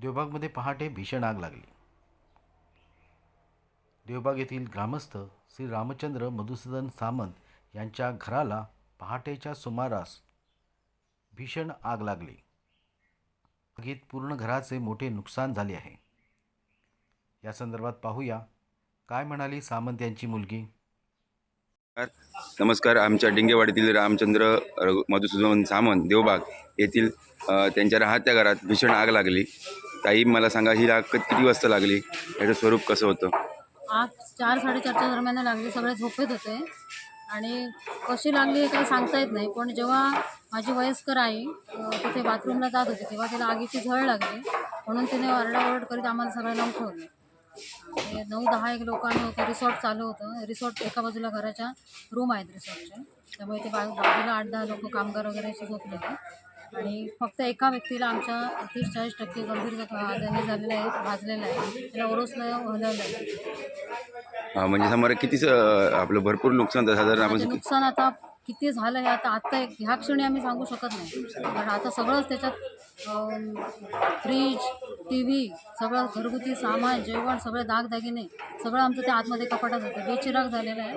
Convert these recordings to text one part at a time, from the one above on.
देवबागमध्ये पहाटे भीषण आग लागली. देवबाग येथील ग्रामस्थ श्री रामचंद्र मधुसूदन सामंत यांच्या घराला पहाटेच्या सुमारास भीषण आग लागली. आगीत पूर्ण घराचे मोठे नुकसान झाले आहे. या संदर्भात पाहूया काय म्हणाली सामंत यांची मुलगी? नमस्कार आमच्या डिंगेवाडीतील रामचंद्र मधुसूदन सामंत देवबाग येथील त्यांच्या राहत्या घरात भीषण आग लागली. ताई मला सांगा ही राग किती वाजता लागली? याचं स्वरूप कसं होतं? आज चार साडेचारच्या दरम्यान लागली सगळे झोपेत होते. आणि कशी लागली हे काही सांगता येत नाही पण जेव्हा माझी वयस्कर आई तिथे बाथरूमला जात होती तेव्हा तिला आगीची झळ लागली. म्हणून तिने ओरडाओरड करीत आम्हाला सगळ्यांना उठवलं नऊ दहा एक लोकांना होतं रिसॉर्ट चालू होतं. रिसॉर्ट एका बाजूला घराच्या रूम आहेत रिसॉर्टच्या. त्यामुळे ते बा बाजूला आठ दहा लोक कामगार वगैरे असे होते. आणि फक्त एका व्यक्तीला आमच्या तीस चाळीस टक्के गंभीर जखम झालेलं आहे भाजलेलं आहे त्याला ओरोसला हलवलं आहे म्हणजे साधारण कितीच आपलं भरपूर नुकसान झालं साधारण आपण नुकसान आता किती झालं हे आता आत्ता एक ह्या क्षणी आम्ही सांगू शकत नाही. कारण आता सगळंच त्याच्यात फ्रीज टी व्ही सगळं घरगुती सामान जेवण सगळे दागदागिने सगळं आमचं त्या आतमध्ये कपाटात होतं. बेचिराग झालेलं आहे.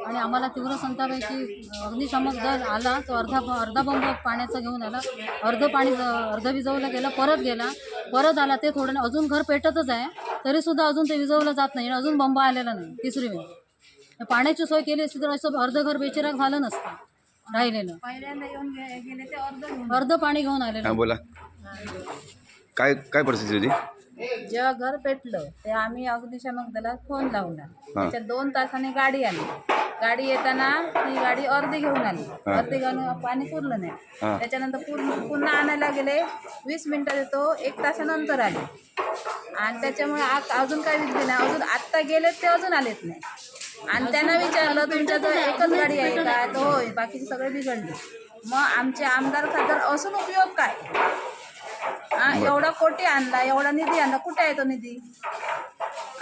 आणि आम्हाला तीव्र संताप आहे की अग्निशामक दल आला तो अर्धा अर्धा बंब पाण्याचा घेऊन आला अर्ध पाणी अर्ध विजवलं गेलं परत गेला परत आला ते थोडं अजून घर पेटतच आहे तरीसुद्धा अजून ते विजवलं जात नाही आणि अजून बंब आलेला नाही तिसरी वेळ. पाण्याची सोय केली असती तर असं अर्ध घर बेचिराग झालं नसतं राहिलेलं. पहिल्यांदा येऊन गे- गेले ते अर्ध पाणी घेऊन आलेलं. हां बोला. काय काय परिस्थिती होती? जेव्हा घर पेटलं ते आम्ही अग्निशामक दलात फोन लावला. त्याच्यात दोन तासाने गाडी आली. गाडी येताना ती गाडी अर्धी घेऊन आली. अर्धी घेऊन पाणी पुरलं नाही. हां. त्याच्यानंतर पूर्ण पुन्हा आणायला गेले. वीस मिनिटात येतो एक तासानंतर आले. आणि त्याच्यामुळे अजून काही विकली नाही. अजून आत्ता गेलेत ते अजून आलेत नाही. आणि त्यांना विचारलं तुमच्याजवळ एकच गाडी आहे का? तर होय बाकीचे सगळे बिघडले. मग आमचे आमदार खासदार असून उपयोग काय? हा एवढा कोटी आणला एवढा निधी आणला. कुठे आहे तो निधी?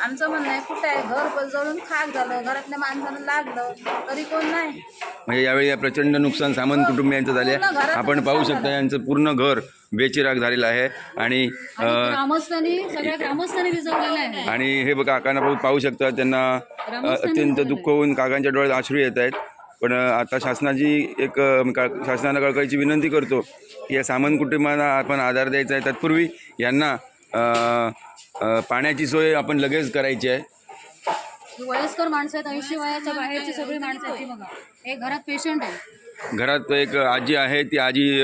आमचं म्हणणं आहे कुठे आहे? घर जळून खाक झालं घरातल्या माणसाला लागलं तरी कोण नाही? म्हणजे यावेळी या प्रचंड नुकसान सामंत कुटुंबियांचं झाले. आपण पाहू शकता यांचं पूर्ण घर बेचिराग झालेलं आहे आणि आणि ग्रामस्थांनी सगळ्या ग्रामस्थांनी विजवलेलं आहे. आणि हे बघा काकांना पाहू पाहू शकता त्यांना अत्यंत दुःख होऊन काकांच्या डोळ्यात अश्रू येत आहेत. पण आता शासनाची एक शासनाला कळकळीची विनंती करतो या सामंत कुटुंबांना आपण आधार द्यायचा आहे. तत्पूर्वी यांना पाण्याची सोय आपण लगेच करायची आहे. वयस्कर माणसं आहेत ऐंशी वयाच्या बाहेरची सगळी माणसं आहेत बघा. हे घरात पेशंट आहे. घरात एक आजी आहे ती आजी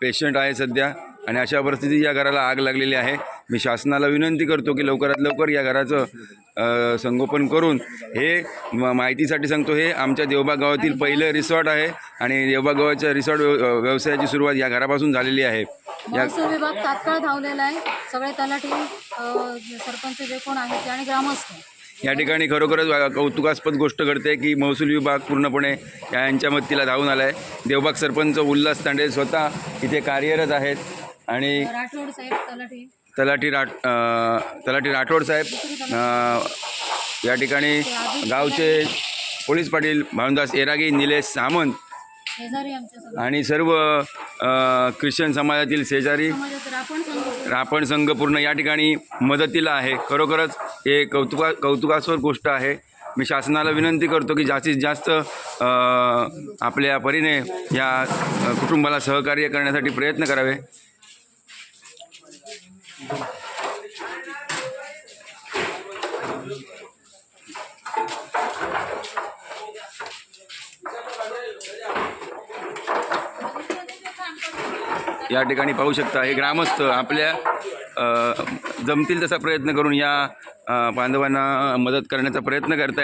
पेशंट आहे सध्या. आणि अशा परिस्थितीत या घराला आग लागलेली आहे. मी शासनाला विनंती करतो की लवकरात लवकर या घराचं संगोपन करून हे माहितीसाठी सांगतो हे आमच्या देवबाग गावातील पहिलं रिसॉर्ट आहे आणि देवबाग गावाच्या रिसॉर्ट व्यव व्यवसायाची सुरुवात या घरापासून झालेली आहे. महसूल विभाग तात्काळ धावलेला आहे. सगळे तलाठी सरपंच जे कोण आहेत ते आणि ग्रामस्थ. या ठिकाणी खरोखरच कौतुकास्पद गोष्ट घडते की महसूल विभाग पूर्णपणे यांच्या मदतीला धावून आला आहे देवबाग सरपंच उल्हास तांडे स्वतः इथे कार्यरत आहेत आणि राठोड साहेब तलाठी. तलाठी राठ तलाठी राठोड साहेब या ठिकाणी गावचे पोलीस पाटील भावनदास एरागी निलेश सामंत आणि सर्व ख्रिश्चन समाजातील शेजारी रापण संघ पूर्ण या ठिकाणी मदतीला आहे. खरोखरच हे कौतुका कौतुकास्पद गोष्ट आहे. मी शासनाला विनंती करतो की जास्तीत जास्त आपल्या परीने या कुटुंबाला सहकार्य करण्यासाठी प्रयत्न करावे. या ठिकाणी पाहू शकता हे ग्रामस्थ आपल्या जमतील तसा प्रयत्न करून या बांधवांना मदत करण्याचा प्रयत्न करत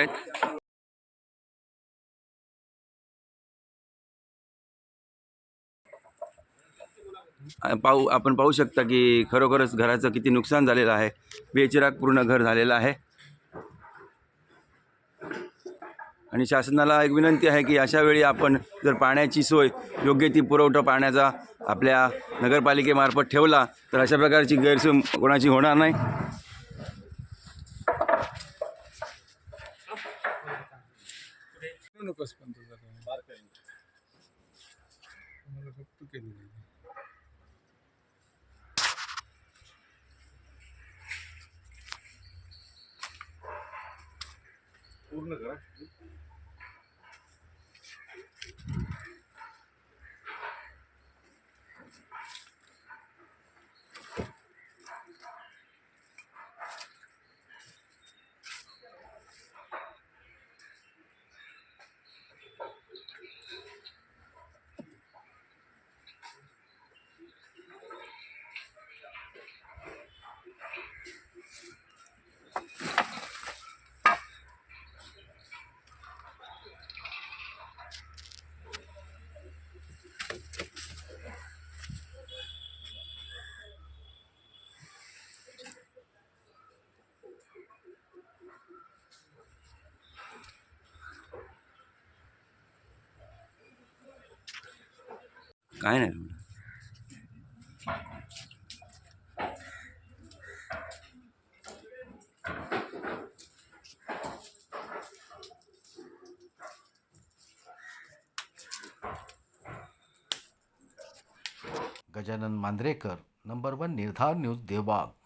पाहू आपण पाहू शकता की खरोखरच घराचं किती नुकसान झालेलं आहे. बेचिराग पूर्ण घर झालेलं आहे. आणि शासनाला एक विनंती आहे की अशा वेळी आपण जर पाण्याची सोय योग्य ती पुरवठा पाण्याचा आपल्या नगरपालिकेमार्फत ठेवला तर अशा प्रकारची गैरसोय कोणाची होणार नाही. नकोस पण तुझा. पूर्ण करा. काय नाही Gajanan Mandrekar number one Nirdhar news Devbag